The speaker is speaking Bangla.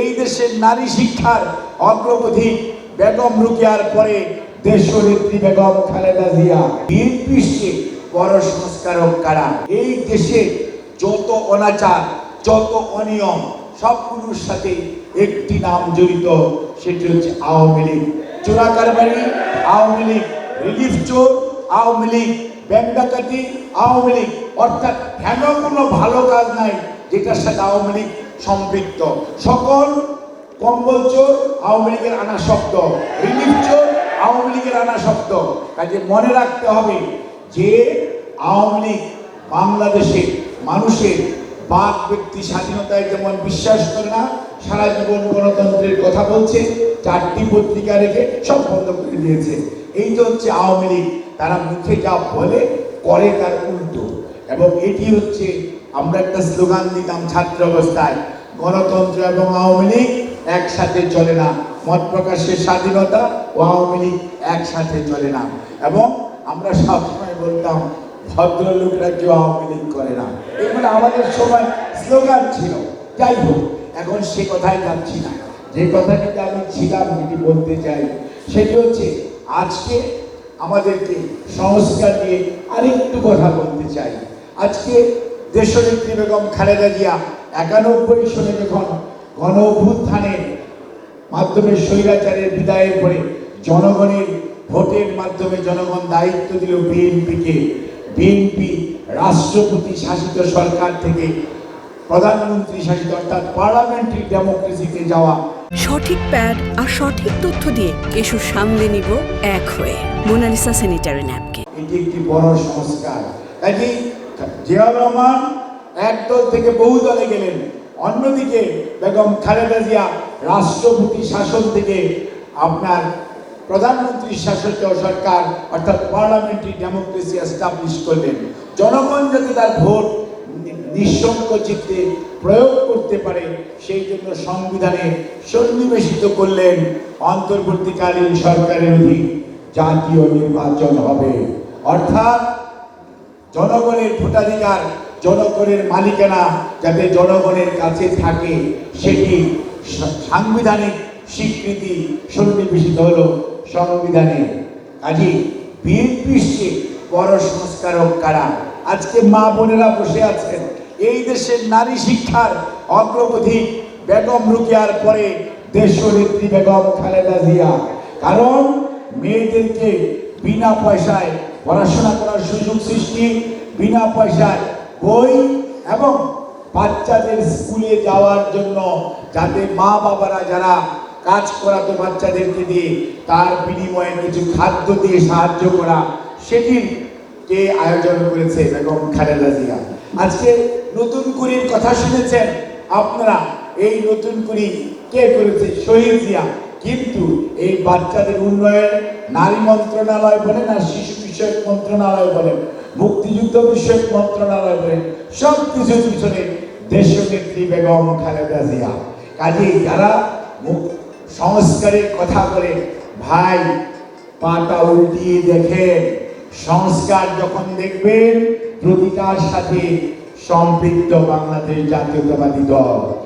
এই দেশের নারী শিক্ষার অগ্রগতি বেগম রুকিয়ার পরে দেশনেত্রী বেগম খালেদা জিয়া। বিএনপিকে বড় সংস্কারক কারা? এই দেশে যত অনাচার, যত অনিয়ম, সবগুলোর সাথে একটি নাম জড়িত, সেটি হচ্ছে আওয়ামী লীগ। চোরা কারবারি, আওয়ামী লীগ। রিলিফ চোর, আওয়ামী লীগ। ব্যাংক ডাকাতি, আওয়ামী লীগ। অর্থাৎ হেন কোনো ভালো কাজ নাই যেটার সাথে আওয়ামী লীগ সম্পৃক্ত সকল কম্বল চোর আওয়ামী লীগের আনা শব্দ রিলিফ চোর আওয়ামী লীগের আনা শব্দ। কাজে মনে রাখতে হবে যে আওয়ামী লীগ বাংলাদেশে মানুষের বাক ব্যক্তি স্বাধীনতায় যেমন বিশ্বাস করে না, সারা জীবন গণতন্ত্রের কথা বলছে, চারটি পত্রিকা রেখে সব বন্ধ করে দিয়েছে। এই তো হচ্ছে আওয়ামী লীগ, তারা মুখে যা বলে, করে তার উল্টো। এবং এটি হচ্ছে আমরা একটা স্লোগান দিতাম ছাত্র অবস্থায়, গণতন্ত্র এবং আওয়ামী লীগ একসাথে চলে না। মত প্রকাশের স্বাধীনতা ও আওয়ামী লীগ একসাথে চলে না। এবং আমরা সবসময় বলতাম, ভদ্রলোকরা কেউ আওয়ামী লীগ করে না। এগুলো আমাদের সময় স্লোগান ছিল। যাই হোক, এখন সে কথাই যাচ্ছি না। যে কথাটিতে আমি ছিলাম যেটি বলতে চাই, সেটি হচ্ছে আজকে আমাদেরকে সংস্কার নিয়ে আরেকটু কথা বলতে চাই। আজকে দেশনেত্রী বেগম খালেদা জিয়া একানব্বই সনে যখন গণ অভ্যুত্থানের মাধ্যমে স্বৈরাচারের বিদায়ের পরে জনগণের ভোটের মাধ্যমে জনগণ দায়িত্ব দিল বিএনপিকে। বিএনপি রাষ্ট্রপতি শাসিত সরকার থেকে প্রধানমন্ত্রী শাসিত অর্থাৎ পার্লামেন্টারি ডেমোক্রেসিতে যাওয়া। সঠিক প্যাড আর সঠিক তথ্য দিয়ে কেশু সামলে নিব এক হয়ে। মোনালিসা স্যানিটারি ন্যাপকিন এটি একটি বড় সংস্কার। কাজেই জিয়াউর রহমান একদল থেকে বহু দলে গেলেন। অন্যদিকে বেগম খালেদা জিয়া রাষ্ট্রপতি শাসন থেকে আপনার প্রধানমন্ত্রী শাসিত সরকার অর্থাৎ পার্লামেন্টারি ডেমোক্রেসি এস্টাবলিশ করলেন। জনগণ যাতে তার ভোট নিঃসঙ্ক চিত্তে প্রয়োগ করতে পারে, সেই জন্য সংবিধানে সন্নিবেশিত করলেন অন্তর্বর্তীকালীন সরকারের অধীন জাতীয় নির্বাচন হবে। অর্থাৎ জনগণের ভোটাধিকার, জনগণের মালিকানা যাতে জনগণের কাছে থাকে, সেটি সাংবিধানিক স্বীকৃতি সন্নিবেশিত হলো সংবিধানে। কাজী বিএনপিকে বড় সংস্কারক কারা? আজকে মা বোনেরা বসে আছেন। এই দেশের নারী শিক্ষার অগ্রগতি বেগম রুকিয়ার পরে দেশ দেশনেত্রী বেগম খালেদা জিয়া। কারণ মেয়েদেরকে বিনা পয়সায় পড়াশোনা করার সুযোগ সৃষ্টি, বিনা পয়সায় বই এবং বাচ্চাদের স্কুলে যাওয়ার জন্য যাতে মা বাবারা যারা কাজ করাতো বাচ্চাদেরকে দিয়ে তার বিনিময়ে কিছু খাদ্য দিয়ে সাহায্য করা সেটির কে আয়োজন করেছে বেগম খালেদা জিয়া। আজকে নতুন কুড়ির কথা শুনেছেন আপনারা, এই নতুন কুড়ি কে করেছে? শহীদ জিয়া। কিন্তু এই বাচ্চাদের উন্নয়ন নারী মন্ত্রণালয় বলেন আর শিশু বিষয়ক মন্ত্রণালয় বলেন মুক্তিযুদ্ধ বিষয়ক মন্ত্রণালয় বলেন সব কিছুর পিছনে দেশনেত্রী বেগম খালেদা জিয়া। কাজেই যারা সংস্কারের কথা বলে, ভাই, পাটা উল্টিয়ে দেখেন। সংস্কার যখন দেখবেন, প্রতিটার সাথে সম্পৃক্ত বাংলাদেশ জাতীয়তাবাদী দল।